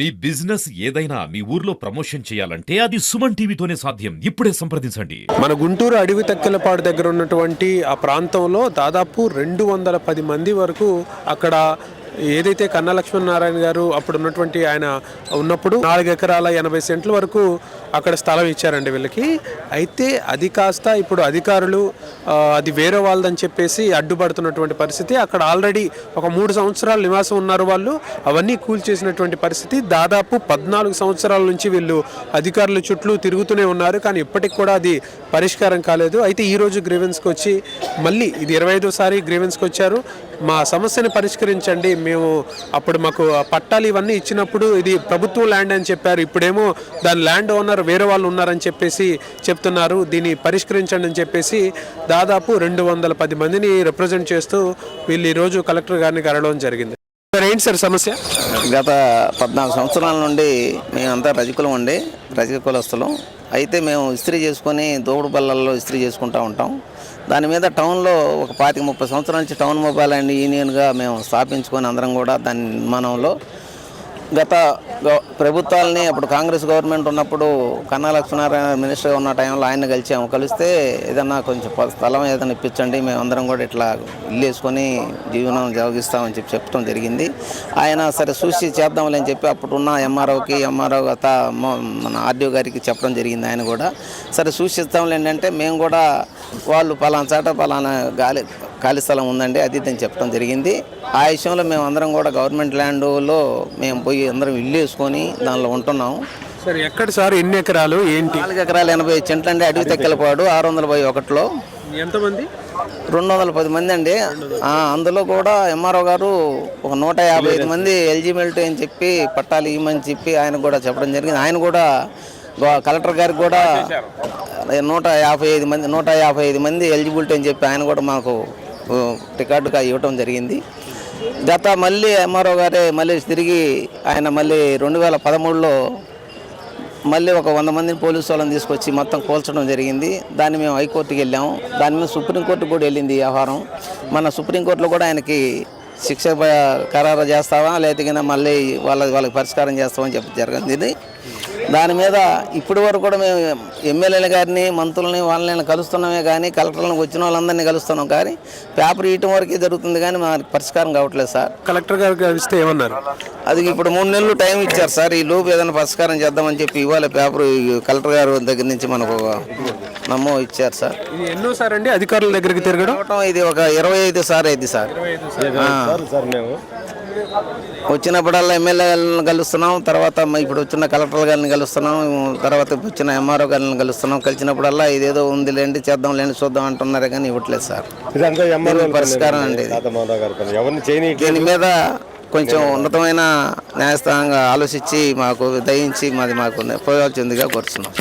మీ business ఏదైనా మీ ఊర్లో promotion చేయాలంటే అది సుమన్ టీవీతోనే సాధ్యం. ఇప్పుడే సంప్రదించండి. మన గుంటూరు అడవి తక్కెలపాడు దగ్గర ఉన్నటువంటి ఆ ప్రాంతంలో దాదాపు రెండు వందల పది మంది వరకు అక్కడ ఏదైతే కన్నా లక్ష్మీనారాయణ గారు అప్పుడు ఉన్నటువంటి ఆయన ఉన్నప్పుడు నాలుగు ఎకరాల ఎనభై సెంట్ల వరకు అక్కడ స్థలం ఇచ్చారండి వీళ్ళకి. అయితే అది కాస్త ఇప్పుడు అధికారులు అది వేరే వాళ్ళదని చెప్పేసి అడ్డుపడుతున్నటువంటి పరిస్థితి. అక్కడ ఆల్రెడీ ఒక మూడు సంవత్సరాలు నివాసం ఉన్నారు వాళ్ళు. అవన్నీ కూల్చేసినటువంటి పరిస్థితి. దాదాపు పద్నాలుగు సంవత్సరాల నుంచి వీళ్ళు అధికారుల చుట్టూ తిరుగుతూనే ఉన్నారు. కానీ ఇప్పటికి కూడా అది పరిష్కారం కాలేదు. అయితే ఈరోజు గ్రీవెన్స్కి వచ్చి మళ్ళీ ఇది ఇరవై ఐదోసారి గ్రీవెన్స్కి వచ్చారు మా సమస్యని పరిష్కరించండి. మేము అప్పుడు మాకు ఆ పట్టాలు ఇవన్నీ ఇచ్చినప్పుడు ఇది ప్రభుత్వం ల్యాండ్ అని చెప్పారు. ఇప్పుడేమో దాని ల్యాండ్ ఓనర్ వేరే వాళ్ళు ఉన్నారని చెప్పేసి చెప్తున్నారు. దీన్ని పరిష్కరించండి అని చెప్పేసి దాదాపు రెండు వందల పది మందిని రిప్రజెంట్ చేస్తూ వీళ్ళు ఈరోజు కలెక్టర్ గారిని కలవడం జరిగింది. సార్ ఏంటి సార్ సమస్య? గత పద్నాలుగు సంవత్సరాల నుండి మేమంతా రజకులం అండి. రజక కులస్తులం అయితే మేము ఇస్త్రీ చేసుకొని దోగుడు బల్లల్లో ఇస్త్రీ చేసుకుంటూ ఉంటాం. దాని మీద టౌన్లో ఒక పాతిక ముప్పై సంవత్సరాల నుంచి టౌన్ మొబైల్ అండ్ యూనియన్గా మేము స్థాపించుకొని అందరం కూడా దాని నిర్మాణంలో గత ప్రభుత్వాలని అప్పుడు కాంగ్రెస్ గవర్నమెంట్ ఉన్నప్పుడు కన్నా లక్ష్మీనారాయణ మినిస్టర్గా ఉన్న టైంలో ఆయన కలిసాము. కలిస్తే ఏదన్నా కొంచెం స్థలం ఏదైనా ఇప్పించండి మేము అందరం కూడా ఇట్లా ఇల్లు వేసుకొని జీవనం జోగిస్తామని చెప్పి చెప్పడం జరిగింది. ఆయన సరే చూసి చేద్దాంలే అని చెప్పి అప్పుడు ఉన్న ఎంఆర్ఓకి ఎంఆర్ఓ గత మన ఆర్డీఓ గారికి చెప్పడం జరిగింది ఆయన కూడా. సరే చూసి ఇస్తాంలే అంటే మేము కూడా వాళ్ళు పలానా చాట పలానా గాలి ఖాళీ స్థలం ఉందండి అది ఇది అని చెప్పడం జరిగింది. ఆ విషయంలో మేము అందరం కూడా గవర్నమెంట్ ల్యాండ్లో మేము పోయి అందరం ఇల్లు వేసుకొని దానిలో ఉంటున్నాం. సార్ ఎక్కడ సార్? ఎన్ని ఎకరాలు? ఏంటి? నాలుగు ఎకరాలు ఎనభై చెంట్లు అండి అడవి తెక్కలపాడు ఆరు వందల పోయి ఒకటిలో. ఎంతమంది? రెండు వందల పది మంది అండి. అందులో కూడా ఎంఆర్ఓ గారు ఒక నూట యాభై ఐదు మంది ఎలిజిబిలిటీ అని చెప్పి పట్టాలు ఇవ్వమని చెప్పి ఆయన కూడా చెప్పడం జరిగింది. ఆయన కూడా కలెక్టర్ గారికి కూడా నూట యాభై ఐదు మంది నూట యాభై ఐదు మంది ఎలిజిబిలిటీ అని చెప్పి ఆయన కూడా మాకు రికార్డుగా ఇవ్వటం జరిగింది. గత మళ్ళీ ఎంఆర్ఓ గారే మళ్ళీ తిరిగి ఆయన మళ్ళీ రెండు వేల పదమూడులో మళ్ళీ ఒక వంద మందిని పోలీసు వాళ్ళని తీసుకొచ్చి మొత్తం కూల్చడం జరిగింది. దాన్ని మేము హైకోర్టుకి వెళ్ళాము. దాని మీద సుప్రీంకోర్టుకు కూడా వెళ్ళింది వ్యవహారం. మన సుప్రీంకోర్టులో కూడా ఆయనకి శిక్ష ఖరారు చేస్తావా? లేకపోతే మళ్ళీ వాళ్ళ వాళ్ళకి పరిష్కారం చేస్తామని చెప్పి జరిగింది. దాని మీద ఇప్పటి వరకు కూడా మేము ఎమ్మెల్యేల గారిని మంత్రులని వాళ్ళని కలుస్తున్నామే కానీ కలెక్టర్లను వచ్చిన వాళ్ళందరినీ కలుస్తున్నాం కానీ పేపర్ ఇయటం వరకే జరుగుతుంది కానీ మనకి పరిష్కారం కావట్లేదు సార్. కలెక్టర్ గారికి కలిస్తే ఏమన్నారు? అది ఇప్పుడు మూడు నెలలు టైం ఇచ్చారు సార్. ఈ లోపు ఏదైనా పరిష్కారం చేద్దామని చెప్పి ఇవాళ పేపర్ కలెక్టర్ గారు దగ్గర నుంచి మనకు నమ్మో ఇచ్చారు సార్. ఇది ఎన్నోసారి అండి? అధికారుల దగ్గరికి తిరగడం? ఇది ఒక ఇరవై ఐదు సార్ అయింది సార్. వచ్చినప్పుడల్లా ఎమ్మెల్యేలను కలుస్తున్నాం. తర్వాత ఇప్పుడు వచ్చిన కలెక్టర్ గారిని కలుస్తున్నాం తర్వాత వచ్చిన ఎంఆర్ఓ గారిని కలుస్తున్నాం కలిసినప్పుడల్లా ఇదేదో ఉంది లేండి చేద్దాం లేండి చూద్దాం అంటున్నారు కానీ ఇవ్వట్లేదు సార్. దీనికి పరిష్కారం అండి ఇది. దీని మీద కొంచెం ఉన్నతమైన న్యాయస్థానంగా ఆలోచించి మాకు దయించి మాది మాకు పోవాల్సిందిగా కోరుతున్నాం.